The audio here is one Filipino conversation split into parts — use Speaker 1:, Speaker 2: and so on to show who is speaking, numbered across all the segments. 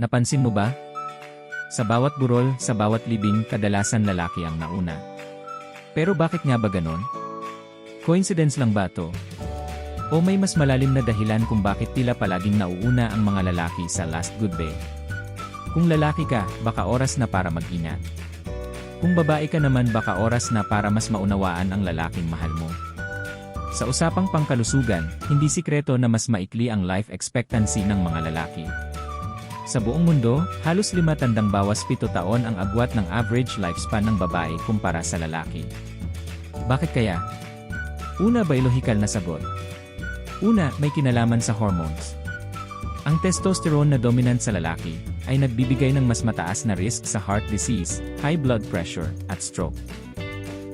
Speaker 1: Napansin mo ba? Sa bawat burol, sa bawat libing, kadalasan lalaki ang nauna. Pero bakit nga ba ganon? Coincidence lang ba to? O may mas malalim na dahilan kung bakit tila palaging nauuna ang mga lalaki sa last goodbye? Kung lalaki ka, baka oras na para mag-ingat. Kung babae ka naman baka oras na para mas maunawaan ang lalaking mahal mo. Sa usapang pangkalusugan, hindi sikreto na mas maikli ang life expectancy ng mga lalaki. Sa buong mundo, halos lima tandang bawas pito taon ang agwat ng average lifespan ng babae kumpara sa lalaki. Bakit kaya? Una, biological na sagot. Una, may kinalaman sa hormones. Ang testosterone na dominant sa lalaki ay nagbibigay ng mas mataas na risk sa heart disease, high blood pressure, at stroke.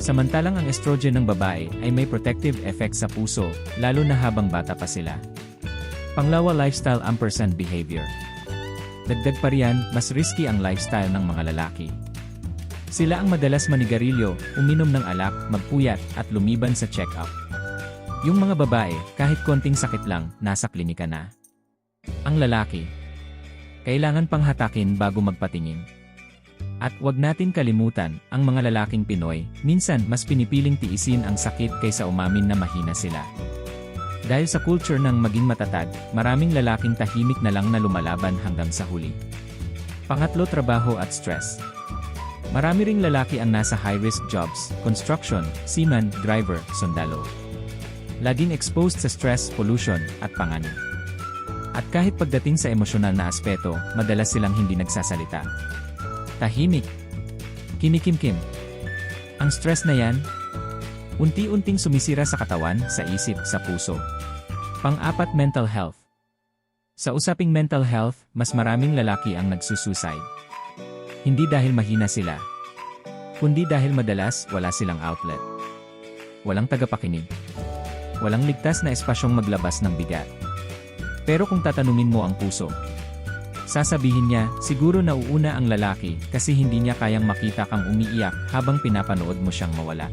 Speaker 1: Samantalang ang estrogen ng babae ay may protective effect sa puso, lalo na habang bata pa sila. Panglawa lifestyle ampersand behavior. Dagdag pa riyan, mas risky ang lifestyle ng mga lalaki. Sila ang madalas manigarilyo, uminom ng alak, magpuyat, at lumiban sa check-up. Yung mga babae, kahit konting sakit lang, nasa klinika na. Ang lalaki, kailangan pang hatakin bago magpatingin. At wag natin kalimutan, ang mga lalaking Pinoy, minsan mas pinipiling tiisin ang sakit kaysa umamin na mahina sila. Dahil sa culture ng maging matatag, maraming lalaking tahimik na lang na lumalaban hanggang sa huli. Pangatlo trabaho at stress. Marami ring lalaki ang nasa high-risk jobs, construction, seaman, driver, sundalo. Laging exposed sa stress, pollution, at panganib. At kahit pagdating sa emosyonal na aspeto, madalas silang hindi nagsasalita. Tahimik. Kinikimkim. Ang stress na yan, unti-unting sumisira sa katawan, sa isip, sa puso. Pang-apat mental health. Sa usaping mental health, mas maraming lalaki ang nagsusuicide. Hindi dahil mahina sila, kundi dahil madalas wala silang outlet. Walang tagapakinig. Walang ligtas na espasyong maglabas ng bigat. Pero kung tatanumin mo ang puso, sasabihin niya, siguro nauuna ang lalaki kasi hindi niya kayang makita kang umiiyak habang pinapanood mo siyang mawala.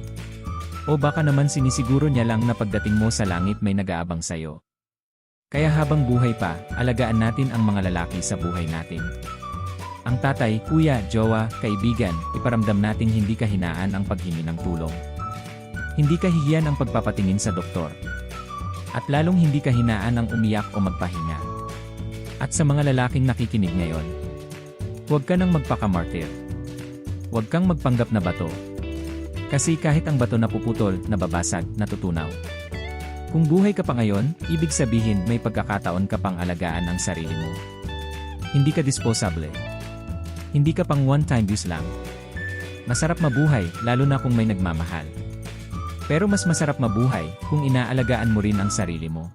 Speaker 1: O baka naman sinisiguro niya lang na pagdating mo sa langit may nag-aabang sayo. Kaya habang buhay pa, alagaan natin ang mga lalaki sa buhay natin. Ang tatay, kuya, jowa, kaibigan, iparamdam nating hindi kahinaan ang paghingi ng tulong. Hindi kahihiyan ang pagpapatingin sa doktor. At lalong hindi kahinaan ang umiyak o magpahinga. At sa mga lalaking nakikinig ngayon, huwag ka nang magpakamartir. Huwag kang magpanggap na bato. Kasi kahit ang bato napuputol, nababasag, natutunaw. Kung buhay ka pa ngayon, ibig sabihin may pagkakataon ka pang alagaan ang sarili mo. Hindi ka disposable. Hindi ka pang one-time use lang. Masarap mabuhay, lalo na kung may nagmamahal. Pero mas masarap mabuhay kung inaalagaan mo rin ang sarili mo.